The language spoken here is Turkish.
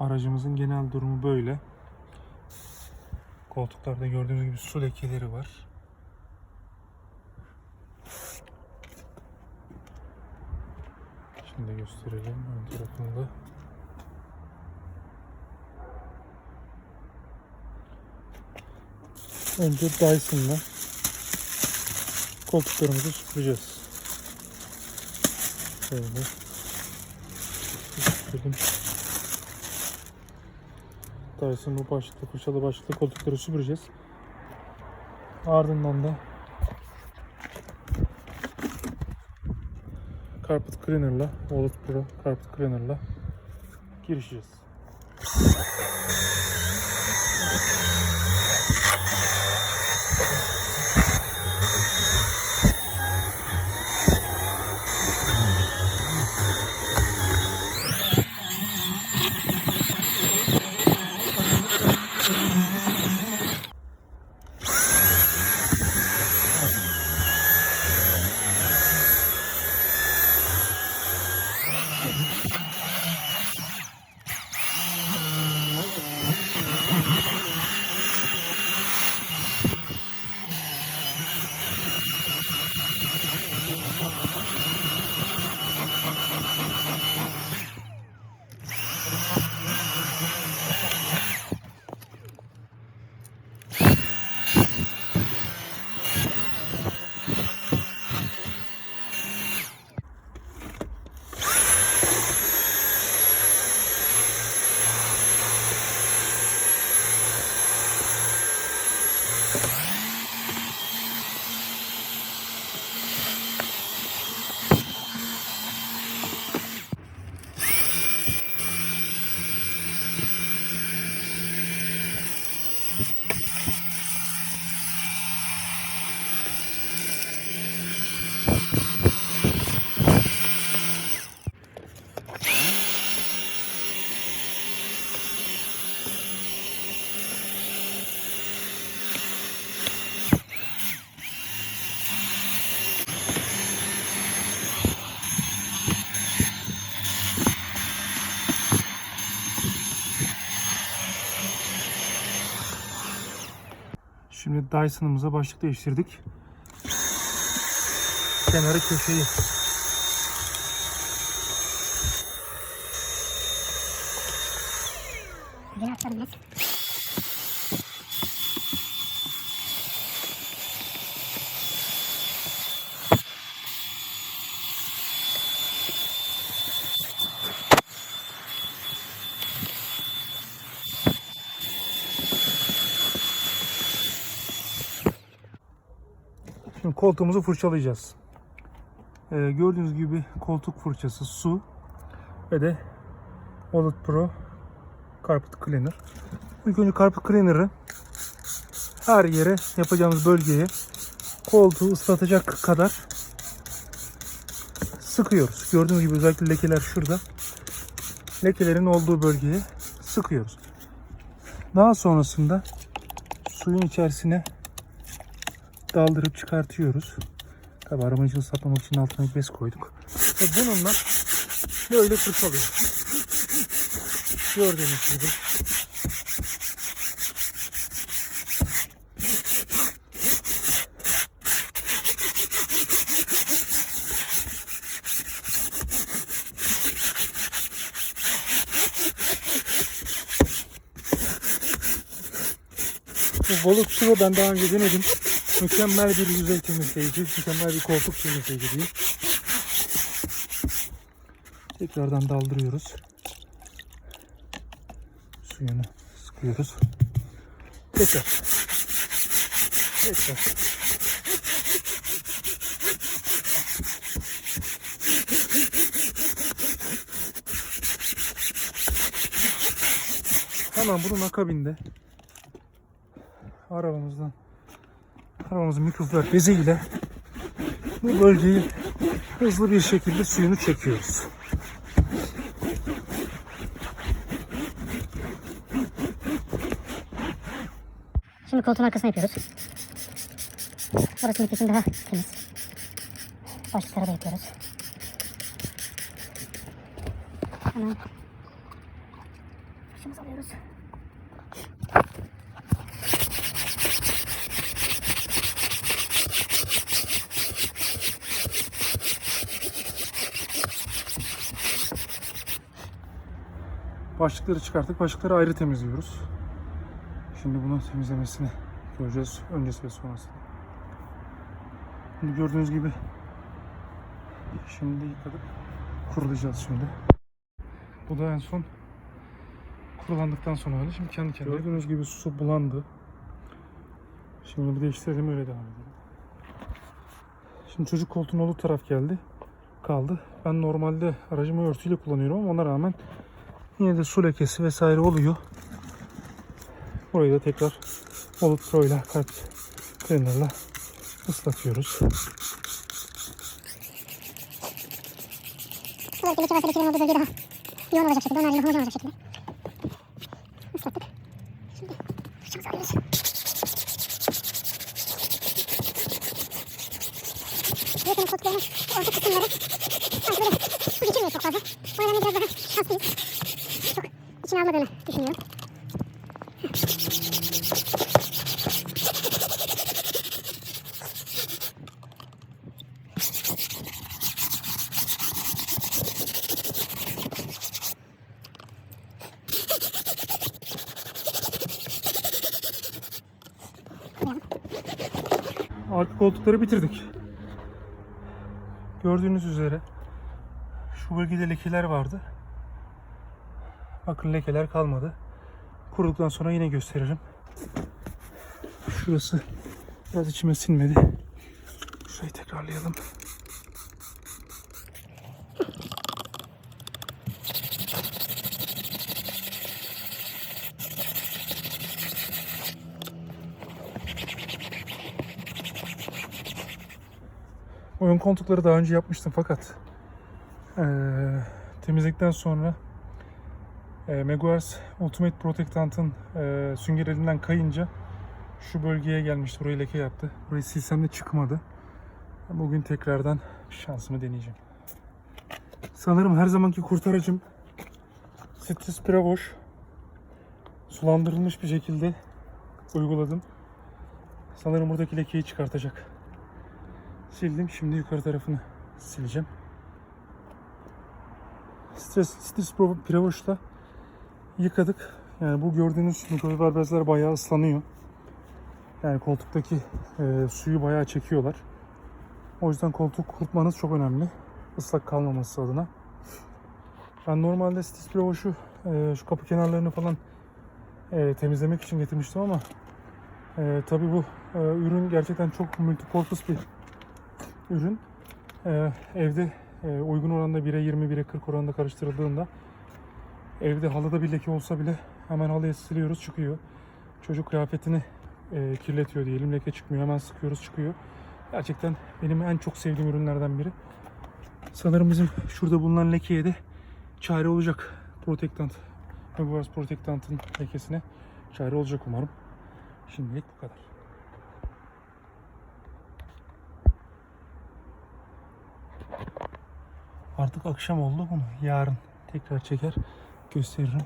Aracımızın genel durumu böyle. Koltuklarda gördüğünüz gibi su lekeleri var. Şimdi gösterelim ön tarafında. Önce Dyson'la koltuklarımızı süpüreceğiz. Şöyle. Süpürelim. Dyson bu başlıklı, fırçalı başlıklı koltukları süpüreceğiz. Ardından da Carpet Cleaner'la, Wallet Pro Carpet Cleaner'la girişeceğiz. Şimdi Dyson'ımıza başlık değiştirdik. Kenarı köşeyi Yine atladım koltuğumuzu fırçalayacağız. Ee, gördüğünüz gibi koltuk fırçası, su ve de Wallet Pro Carpet Cleaner. İlk önce Carpet Cleaner'ı her yere yapacağımız bölgeye koltuğu ıslatacak kadar sıkıyoruz. Gördüğünüz gibi özellikle lekeler şurada. Lekelerin olduğu bölgeye sıkıyoruz. Daha sonrasında suyun içerisine daldırıp çıkartıyoruz. Tabi arabacılığı saplamak için altına bez koyduk. Ve bununla böyle fırçalıyoruz. Gördüğünüz gibi. Bu balık suyu ben daha önce denedim. Mükemmel bir yüzey temizleyici, mükemmel bir koltuk temizleyici değil. Tekrardan daldırıyoruz. Suyunu sıkıyoruz. Tekrar. Tekrar. Hemen bunun akabinde arabamızdan arabamızın mikrofiber beziyle bu bölgeyi hızlı bir şekilde suyunu çekiyoruz. Şimdi koltuğun arkasına yapıyoruz. Orası için daha temiz. Başlıkları da yapıyoruz. Hemen Duşumuzu alıyoruz. Başlıkları çıkarttık. Başlıkları ayrı temizliyoruz. Şimdi bunun temizlemesini göreceğiz. Öncesi ve sonrasında. Şimdi gördüğünüz gibi şimdi yıkadık. Kurulayacağız şimdi. Bu da en son kurulandıktan sonra öyle. Şimdi kendi kendine. Gördüğünüz gibi su bulandı. Şimdi bir değiştirelim öyle devam edelim. Şimdi çocuk koltuğun olduğu taraf geldi. Kaldı. Ben normalde aracımı örtüyle kullanıyorum ama ona rağmen Yine de su lekesi vesaire oluyor. Burayı da tekrar Olut Pro ile kalp cleaner'la ıslatıyoruz. Böylelikle leke varsa lekelerin olduğu bölge daha yoğun olacak şekilde, onun haricinde homojen olacak şekilde. Islattık. Şimdi fırçamızı alıyoruz. Lekenin koltuklarının orta kısımları sanki böyle su geçirmiyor çok fazla. O nedenle biraz daha şanslıyız. Arka koltukları bitirdik. Gördüğünüz üzere şu bölgede lekeler vardı. Bakın lekeler kalmadı. Kuruduktan sonra yine gösteririm. Şurası biraz içime sinmedi. Şurayı tekrarlayalım. Oyun koltukları daha önce yapmıştım fakat eee temizlikten sonra eee Meguiar's Ultimate Protectant'ın eee sünger elinden kayınca şu bölgeye gelmişti. Burayı leke yaptı. Burayı silsem de çıkmadı. Bugün tekrardan şansımı deneyeceğim. Sanırım her zamanki kurtarıcım Citrus Prewash sulandırılmış bir şekilde uyguladım. Sanırım buradaki lekeyi çıkartacak. Sildim. Şimdi yukarı tarafını sileceğim. Stres, Stres Pro Prevoş'la yıkadık. Yani bu gördüğünüz mikrofiber bezler bayağı ıslanıyor. Yani koltuktaki e, suyu bayağı çekiyorlar. O yüzden koltuk kurutmanız çok önemli. Islak kalmaması adına. Ben normalde Stis Prevoş'u e, şu kapı kenarlarını falan e, temizlemek için getirmiştim ama e, tabii bu e, ürün gerçekten çok multipurpose bir ürün e, evde e, uygun oranda 1'e 20 1'e 40 oranında karıştırıldığında evde halıda bir leke olsa bile hemen halıya siliyoruz çıkıyor. Çocuk kıyafetini e, kirletiyor diyelim leke çıkmıyor hemen sıkıyoruz çıkıyor. Gerçekten benim en çok sevdiğim ürünlerden biri. Sanırım bizim şurada bulunan lekeye de çare olacak. Protectant. Meguiar's Protectant'ın lekesine çare olacak umarım. Şimdilik bu kadar. Artık akşam oldu bunu yarın tekrar çeker gösteririm.